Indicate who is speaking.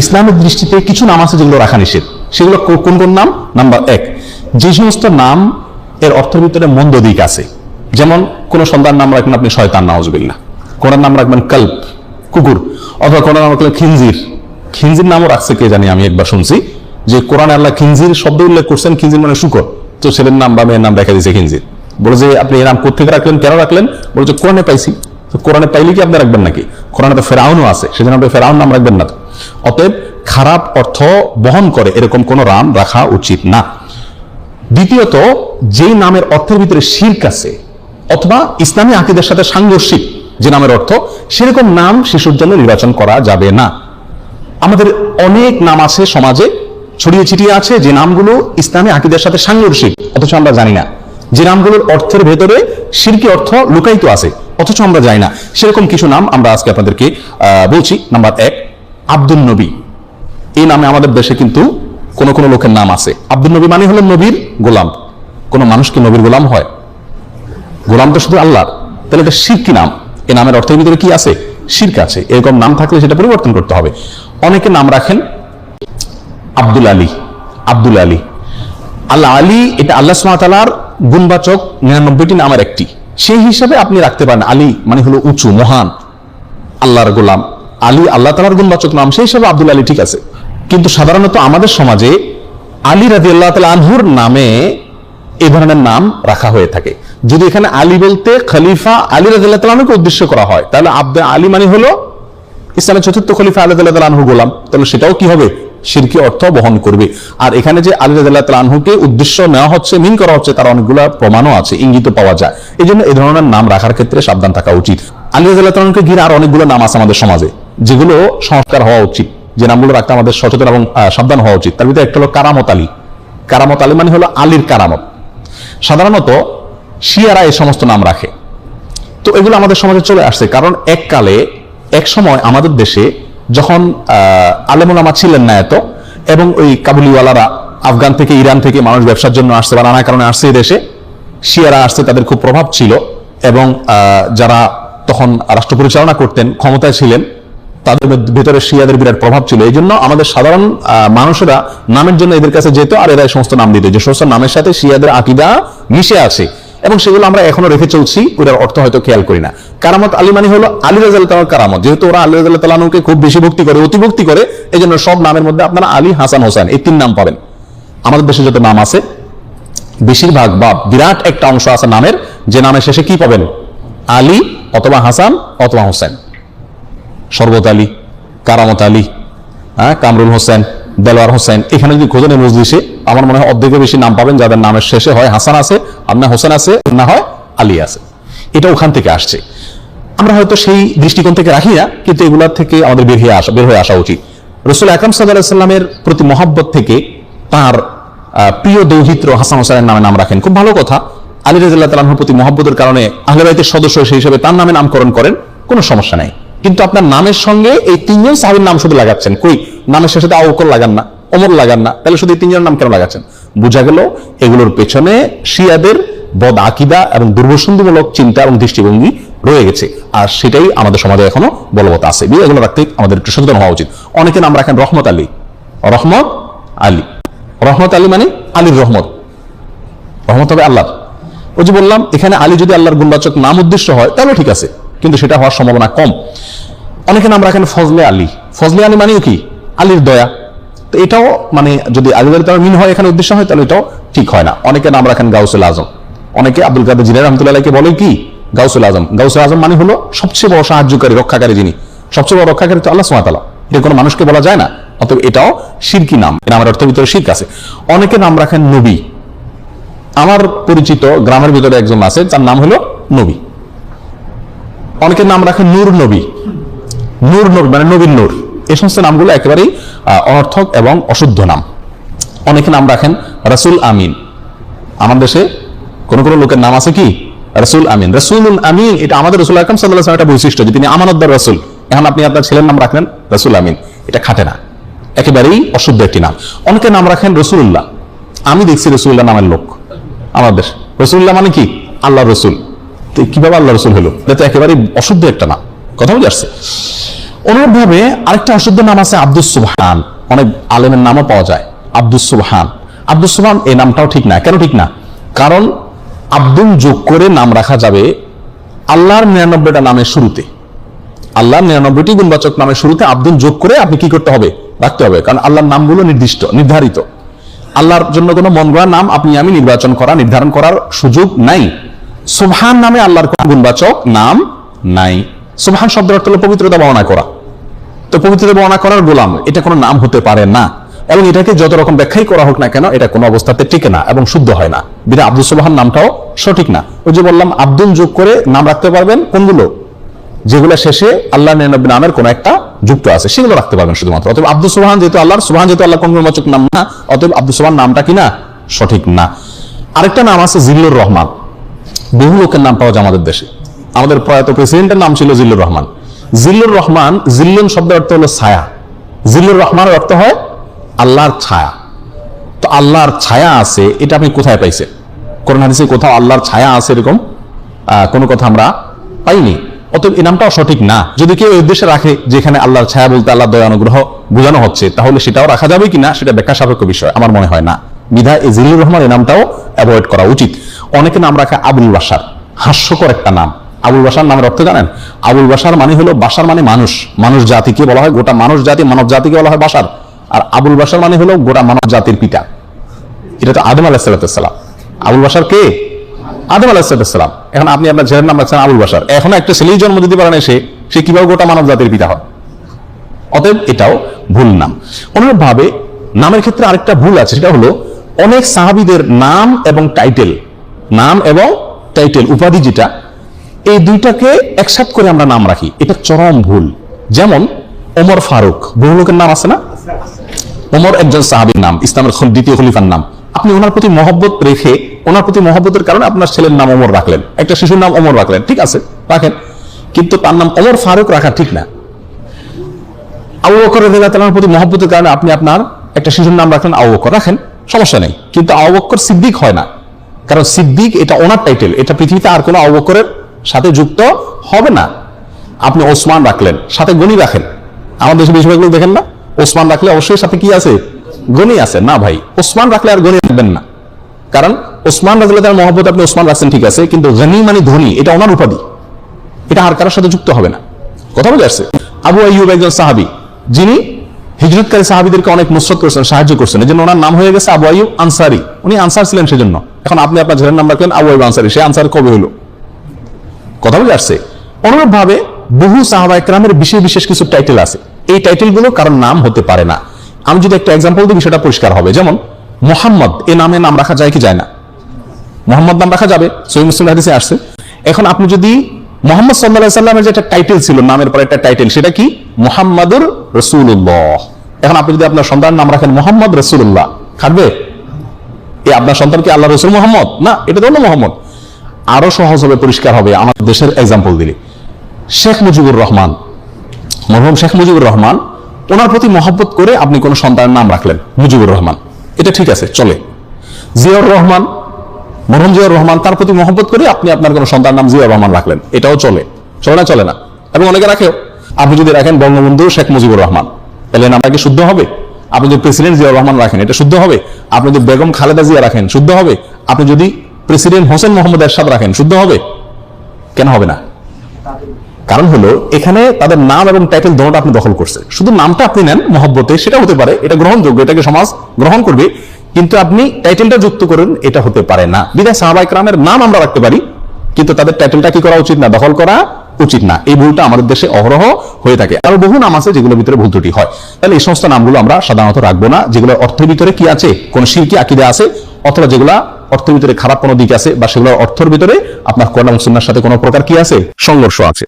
Speaker 1: ইসলামের দৃষ্টিতে কিছু নাম আছে যেগুলো রাখা নিষেধ। সেগুলো কোন কোন নাম? নাম্বার এক, যে সমস্ত নাম এর অর্থের ভিতরে মন্দ দিক আছে। যেমন কোন সন্তান নাম রাখবেন আপনি শয়তান, নাউজবিল্লাহ। কোন নাম রাখবেন কল্প, কুকুর, অথবা কোন নাম রাখলেন খিনজির। খিনজির নামও রাখছে, কে জানি আমি একবার শুনছি। যে কোরআন আল্লাহ খিনজির শব্দ উল্লেখ করছেন, খিনজির মানে শুকর। তো ছেলের নাম বা মেয়ের নাম দেখা দিয়েছে খিনজির। বলে যে আপনি এই নাম কোথেকে রাখলেন, কেন রাখলেন? বলে যে কোরআনে পাইছি। তো কোরআনে পাইলে কি আপনি রাখবেন নাকি? কোরআনে তো ফেরাউনও আছে, সেজন্য আপনি ফেরাউন নাম রাখবেন না তো। অতএব খারাপ অর্থ বহন করে এরকম কোন নাম রাখা উচিত না। দ্বিতীয়ত, যেই নামের অর্থের ভিতরে শির্ক আছে অথবা ইসলামী আকিদের সাথে সাংঘর্ষিক যে নামের অর্থ, সেরকম নাম শিশুর জন্য নির্বাচন করা যাবে না। আমাদের অনেক নাম আছে সমাজে, ছড়িয়ে ছিটিয়ে আছে যে নামগুলো ইসলামী আকিদের সাথে সাংঘর্ষিক, অথচ আমরা জানি না। যে নামগুলোর অর্থের ভেতরে শিরকি অর্থ লুকায়িত আছে, অথচ আমরা জানি না। সেরকম কিছু নাম আমরা আজকে আপনাদেরকে বলছি। নাম্বার এক আব্দুল নবী। এই নামে আমাদের দেশে কিন্তু কোন কোন লোকের নাম আছে। আব্দুল নবী মানে হলো নবীর গোলাম। কোন মানুষ কি নবীর গোলাম হয়? গোলাম তো শুধু আল্লাহর। তাহলে এটা শির কি নাম? এই নামের অর্থের ভিতরে কি আছে? শিরক আছে। এরকম নাম থাকলে সেটা পরিবর্তন করতে হবে। অনেকে নাম রাখেন আব্দুল আলী। আব্দুল আলী। আল্লাহ আলী এটা আল্লাহ সুমাতালার গুণবাচক নিরানব্বইটি নামের একটি। সেই হিসাবে আপনি রাখতে পারেন আলী মানে হলো উঁচু, মহান, আল্লাহর গোলাম। আলী আল্লাহ তালার গুণবাচক নাম, সেই হিসাবে আব্দুল আলী ঠিক আছে। কিন্তু সাধারণত আমাদের সমাজে আলী রাজি আল্লাহ তালা আনহুর নামে এই ধরনের নাম রাখা হয়ে থাকে। যদি এখানে আলী বলতে খলিফা আলী রাজি আল্লাহ তালাকে উদ্দেশ্য করা হয়, তাহলে আব্দুল আলী মানে হলো ইসলামের চতুর্থ খলিফা আল্লাহ তাল্লাহ আনহু গোলাম। তাহলে সেটাও কি হবে? শিরকি অর্থ বহন করবে। আর এখানে যে আলী রাজাল্লাহ আনহুকে উদ্দেশ্য নেওয়া হচ্ছে মিন করা হচ্ছে, তার অনেকগুলো প্রমাণও আছে, ইঙ্গিত পাওয়া যায়। এই জন্য এই ধরনের নাম রাখার ক্ষেত্রে সাবধান থাকা উচিত। আলী রাজাল্লাহ আনহুকে ঘিরে আর অনেকগুলো নাম আছে আমাদের সমাজে। যেগুলো সংস্কার হওয়া উচিত, যে নামগুলো রাখতে আমাদের সচেতন এবং সাবধান হওয়া উচিত। তার ভিতরে একটা হলো কারামত আলী। কারামত আলী মানে হলো আলীর কারামত। সাধারণত শিয়ারা এই সমস্ত নাম রাখে। তো এগুলো আমাদের সমাজে চলে আসছে, কারণ এককালে এক সময় আমাদের দেশে যখন আলেমুলামা ছিলেন না এত, এবং ওই কাবুলিওয়ালারা আফগান থেকে ইরান থেকে মানুষ ব্যবসার জন্য আসছে বা নানা কারণে আসছে দেশে, শিয়ারা আসছে তাদের খুব প্রভাব ছিল এবং যারা তখন রাষ্ট্র পরিচালনা করতেন, ক্ষমতায় ছিলেন তাদের ভেতরে শিয়াদের বিরাট প্রভাব ছিল। এই জন্য আমাদের সাধারণ মানুষেরা নামের জন্য এদের কাছে যেত আর এরা সমস্ত নাম দিত। যে সমস্ত নামের সাথে শিয়াদের আকিদা মিশে আছে। এবং সেগুলো আমরা এখনও রেখে চলছি, ওটার অর্থ হয়তো খেয়াল করি না। কারামত আলী মানে হলো আলী রাজাল তালার কারামত। যেহেতু ওরা আলী রাজাল তালানুকে খুব বেশি ভক্তি করে অতি ভক্তি করে এই জন্য সব নামের মধ্যে আপনারা আলী, হাসান হোসেন এই তিন নাম পাবেন। আমাদের দেশে যত নাম আছে, বেশিরভাগ বা বিরাট একটা অংশ আছে নামের। যে নামের শেষে কি পাবেন? আলী অথবা হাসান অথবা হোসেন। শরবত আলী, কারামত আলী হ্যাঁ কামরুল হোসেন, দেলোয়ার হোসেন, এখানে যদি খোঁজেন এই মজলিসে, আমার মনে হয় অর্ধেকের বেশি নাম পাবেন যাদের নামের শেষে হয় হাসান আছে, আর না হোসেন আছে না হয় আলী আছে। এটা ওখান থেকে আসছে। আমরা হয়তো সেই দৃষ্টিকোণ থেকে রাখি না, কিন্তু এগুলার থেকে আমাদের বের হয়ে আসা বের হয়ে আসা উচিত। রসুল আকরাম সাল্লামের প্রতি মহাব্বত থেকে তার প্রিয় দৌহিত্র হাসান হোসেনের নামে নাম রাখেন। খুব ভালো কথা। আলী রাজিল্লাহ তালাহুর প্রতি মহাব্বতের কারণে আহলেবাইতের সদস্য সেই হিসেবে তার নামে নামকরণ করেন, কোনো সমস্যা নাই। কিন্তু আপনার নামের সঙ্গে এই তিনজন সাহাবীর নাম শুধু লাগাচ্ছেন। কই? নামের তো আউকর লাগান না অমর লাগান না, তাহলে শুধু এই তিনজনের নাম কেন লাগাচ্ছেন? বোঝা গেল এগুলোর পেছনে শিয়াদের বদ আকিদা এবং দুর্বসন্ধিমূলক চিন্তা এবং দৃষ্টিভঙ্গি রয়ে গেছে। আর সেটাই আমাদের সমাজে এখনও বলবৎ আছে। এগুলো রাখতে আমাদের একটু সচেতন হওয়া উচিত। অনেকে নাম রাখেন রহমত আলী। রহমত আলী। রহমত আলী মানে আলীর রহমত। রহমত হবে আল্লাহর। ওই যে বললাম, এখানে আলী যদি আল্লাহর গুণবাচক নাম উদ্দেশ্য হয়, তাহলে ঠিক আছে। কিন্তু সেটা হওয়ার সম্ভাবনা কম। অনেকে নাম রাখেন ফজলে আলী। ফজলে আলী মানেও কি? আলীর দয়া। তো এটাও মানে যদি আলী আলী তার মিন হয়, এখানে উদ্দেশ্য হয়, তাহলে এটাও ঠিক হয় না। অনেকে নাম রাখেন গাউসুল আজম। অনেকে আব্দুল কাদের জিনের রহমতুল্লাহকে বলে কি? গাউসুল আজম। গাউসুল আজম মানে হলো সবচেয়ে বড় সাহায্যকারী, রক্ষাকারী যিনি। সবচেয়ে বড় রক্ষাকারী তো আল্লাহ সুমাতালা এটা কোনো মানুষকে বলা যায় না, অতএব এটাও শিরকি নাম। নামের অর্থের ভিতরে শির্ক আছে। অনেকে নাম রাখেন নবী। আমার পরিচিত গ্রামের ভিতরে একজন আছে, তার নাম হলো নবী। অনেকের নাম রাখে নূর নবী। নূর নবী মানে নবীন নূর। এই সমস্ত নামগুলো একেবারেই অনর্থক এবং অশুদ্ধ নাম। অনেকে নাম রাখেন রাসুল আমিন। আমার দেশে কোন কোন লোকের নাম আছে কি? রাসুল আমিন। রাসুল আমিন, এটা আমাদের রসুল আকরম সাল্লাহ একটা বৈশিষ্ট্য, যে তিনি আমানতদার রাসুল। এখন আপনি আপনার ছেলের নাম রাখলেন রাসুল আমিন। এটা খাটে না। একেবারেই অশুদ্ধ একটি নাম। অনেকে নাম রাখেন রসুল্লাহ আমি দেখছি রসুল্লাহ নামের লোক। আমার দেশ। রসুল্লাহ মানে কি? আল্লাহ রসুল। তো কীভাবে আল্লাহ রসুল হলো? এটা তো একেবারে অশুদ্ধ একটা নাম। কথা বুঝে আসছে। অনুরূপভাবে আরেকটা অশুদ্ধ নাম আছে আব্দুস সুবহান। অনেক আলেমের নামও পাওয়া যায়, আব্দুস সুবহান। আব্দুস সুবহান এই নামটাও ঠিক না। কেন ঠিক না? কারণ আব্দুল যোগ করে নাম রাখা যাবে আল্লাহর নিরানব্বইটা নামের শুরুতে। আল্লাহর নিরানব্বইটি গুণবাচক নামের শুরুতে আব্দুল যোগ করে আপনি কি করতে হবে? রাখতে হবে। কারণ আল্লাহর নামগুলো নির্দিষ্ট, নির্ধারিত। আল্লাহর জন্য কোনো মন নাম আপনি আমি নির্বাচন করা, নির্ধারণ করার সুযোগ নাই। সুবহান নামে আল্লাহর কোন গুণবাচক নাম নাই। সুবহান শব্দের অর্থ হলো পবিত্রতা বর্ণনা করা। তো পবিত্রতা বর্ণনা করার গোলাম, এটা কোনো নাম হতে পারে না। এবং এটাকে যত রকম ব্যাখ্যাই করা হোক না কেন, এটা কোনো অবস্থাতে টিকে না এবং শুদ্ধ হয় না। বিধা আব্দুল সুবহান নামটাও সঠিক না। ওই যে বললাম, আব্দুল যোগ করে নাম রাখতে পারবেন কোনগুলো? যেগুলো শেষে আল্লাহ নিরানব্বই নামের কোন একটা যুক্ত আছে, সেগুলো রাখতে পারবেন শুধুমাত্র। অতএব আব্দুল সুবহান যেহেতু আল্লাহর, সুবহান যেহেতু আল্লাহ কোন নাম না, অতএব আব্দুল সুবহান নামটা কি না? সঠিক না। আরেকটা নাম আছে জিল্লুর রহমান। বহু লোকের নাম পাওয়া যায় আমাদের দেশে। আমাদের প্রয়াত প্রেসিডেন্টের নাম ছিল জিল্লুর রহমান। জিল্লুর রহমান, জিল্লুন শব্দের অর্থ হলো ছায়া। জিল্লুর রহমানের অর্থ হয় আল্লাহর ছায়া। তো আল্লাহর ছায়া আছে, এটা আপনি কোথায় পাইছেন? কোরআন হাদিসে কোথাও আল্লাহর ছায়া আছে এরকম? কোনো কথা আমরা পাইনি। অতএব এই নামটাও সঠিক না। যদি কেউ এই উদ্দেশ্যে রাখে যেখানে আল্লাহর ছায়া বলতে আল্লাহ দয়া, অনুগ্রহ বোঝানো হচ্ছে, তাহলে সেটাও রাখা যাবে কিনা, সেটা ব্যাখ্যা সাপেক্ষ বিষয়, আমার মনে হয় না। বিধা এই জিল্লুর রহমান এই নামটাও অ্যাভয়েড করা উচিত। অনেকে নাম রাখে আবুল বাসার হাস্যকর একটা নাম। আবুল বাসার নামের অর্থ জানেন? আবুল বাসার মানে হলো বাসার মানে মানুষ। মানুষ জাতিকে বলা হয়, গোটা মানুষ জাতি মানব জাতিকে বলা হয় বাসার আর আবুল বাসার মানে হলো গোটা মানব জাতির পিতা। এটা তো আদম আলাহিসাল্লাম আবুল বাসার কে? আদম আলাহিসাল্লাম এখন আপনি আপনার ছেলের নাম রাখছেন আবুল বাসার এখন একটা ছেলেই জন্ম দিতে পারেন এসে সে। সে কীভাবে গোটা মানব জাতির পিতা হয়? অতএব এটাও ভুল নাম। অনুরূপভাবে নামের ক্ষেত্রে আরেকটা ভুল আছে, সেটা হলো অনেক সাহাবিদের নাম এবং টাইটেল নাম এবং টাইটেল উপাধি যেটা, এই দুইটাকে একসাথ করে আমরা নাম রাখি। এটা চরম ভুল। যেমন ওমর ফারুক, বহু লোকের নাম আছে না? ওমর একজন সাহাবীর নাম, ইসলামের দ্বিতীয় খলিফার নাম। আপনি ওনার প্রতি মহব্বত রেখে, ওনার প্রতি মহব্বতের কারণে আপনার ছেলের নাম অমর রাখলেন। একটা শিশুর নাম অমর রাখলেন, ঠিক আছে, রাখেন। কিন্তু তার নাম অমর ফারুক রাখা ঠিক না। আবু বকর প্রতি মহব্বতের কারণে আপনি আপনার একটা শিশুর নাম রাখলেন, আবু বকর, রাখেন। সমস্যা নেই। কিন্তু আবু বকর সিদ্দিক হয় না। কারণ সিদ্দিক এটা ওনার টাইটেল এটা পৃথিবীতে আর কোনো আবু বকরের সাথে যুক্ত হবে না। আপনি ওসমান রাখলেন, সাথে গনি রাখেন। আমাদের দেশে বেশিরভাগ লোক দেখেন না? ওসমান রাখলে অবশ্যই সাথে কি আছে? গনি আছে। না ভাই, ওসমান রাখলে আর গনি রাখবেন না। কারণ ওসমান রাখলে তার মহব্বত আপনি ওসমান রাখছেন, ঠিক আছে। কিন্তু গনি মানে ধনী, এটা ওনার উপাধি। এটা আর কারোর সাথে যুক্ত হবে না। কথা বুঝে আসছে। আবু আইয়ুব একজন সাহাবি, যিনি হিজরতকারী সাহাবিদেরকে অনেক নুসরত করেছেন, সাহায্য করছেন। এই জন্য ওনার নাম হয়ে গেছে আবু আইয়ুব আনসারি। উনি আনসার ছিলেন সেজন্য। এখন আপনি আপনার ছেলের নাম রাখলেন আবু আইয়ুব আনসারি। সে আনসার কবে হলো? কথা বুঝে আসছে। অনুরূপ ভাবে বহু সাহাবা একরামের বিশেষ বিশেষ কিছু টাইটেল আছে। এই টাইটেলগুলো কারণ নাম হতে পারে না। আমি যদি একটা এক্সাম্পল দিই সেটা পরিষ্কার হবে। যেমন মোহাম্মদ, এ নামে নাম রাখা যায় কি যায় না? মোহাম্মদ নাম রাখা যাবে। সহি মুসলিম হাদিসে আসছে। এখন আপনি যদি মোহাম্মদ সাল্লাহ সাল্লামের যে একটা টাইটেল ছিল, নামের পরে একটা টাইটেল সেটা কি? মোহাম্মদুর রসুল্লাহ এখন আপনি যদি আপনার সন্তান নাম রাখেন মোহাম্মদ রসুল্লাহ খাটবে? এ আপনার সন্তান কি আল্লাহ রসুল মোহাম্মদ? না, এটা তো অন্য মোহাম্মদ। আরও সহজ হবে, পরিষ্কার হবে আমাদের দেশের এক্সাম্পল দিলে। শেখ মুজিবুর রহমান, মরহুম শেখ মুজিবুর রহমান, ওনার প্রতি মহব্বত করে আপনি কোন সন্তানের নাম রাখলেন, মুজিবুর রহমান। এটা ঠিক আছে, চলে। জিয়াউর রহমান মরহুম জিয়াউর রহমান তার প্রতি মহব্বত করে আপনি আপনার কোন সন্তান নাম জিয়াউর রহমান রাখলেন। এটাও চলে। চলে না চলে না? এবং অনেকে রাখেও। আপনি যদি রাখেন বঙ্গবন্ধু শেখ মুজিবুর রহমান, তাহলে নামটা কি শুদ্ধ হবে? আপনি যদি প্রেসিডেন্ট জিয়াউর রহমান রাখেন, এটা শুদ্ধ হবে? আপনি যদি বেগম খালেদা জিয়া রাখেন, শুদ্ধ হবে? আপনি যদি প্রেসিডেন্ট হোসেন মোহাম্মদ এরশাদ রাখেন, শুদ্ধ হবে? কেন হবে না? কারণ হলো, এখানে তাদের নাম এবং টাইটেল দোনোটা আপনি দখল করছে। শুধু নামটা আপনি নেন, মহব্বতে সেটা হতে পারে, এটা গ্রহণযোগ্য, এটাকে সমাজ গ্রহণ করবে। কিন্তু আপনি টাইটেলটা যুক্ত করেন, এটা হতে পারে না। বিদায় সাহাবাইক রামের নাম আমরা রাখতে পারি, কিন্তু তাদের টাইটেলটা কি করা উচিত না, দখল করা উচিত না। এই ভুলটা আমাদের দেশে অহরহ হয়ে থাকে। আরও বহু নাম আছে যেগুলোর ভিতরে ভুল ত্রুটি হয়। তাহলে এই সমস্ত নামগুলো আমরা সাধারণত রাখব না, যেগুলো অর্থের ভিতরে কি আছে, কোন শিরকি আকিদা আছে, অথবা যেগুলা অর্থের ভিতরে খারাপ কোনো দিক আছে, বা সেগুলোর অর্থের ভিতরে আপনার কোরআন সুন্নার সাথে কোনো প্রকার কি আছে, সংঘর্ষ আছে।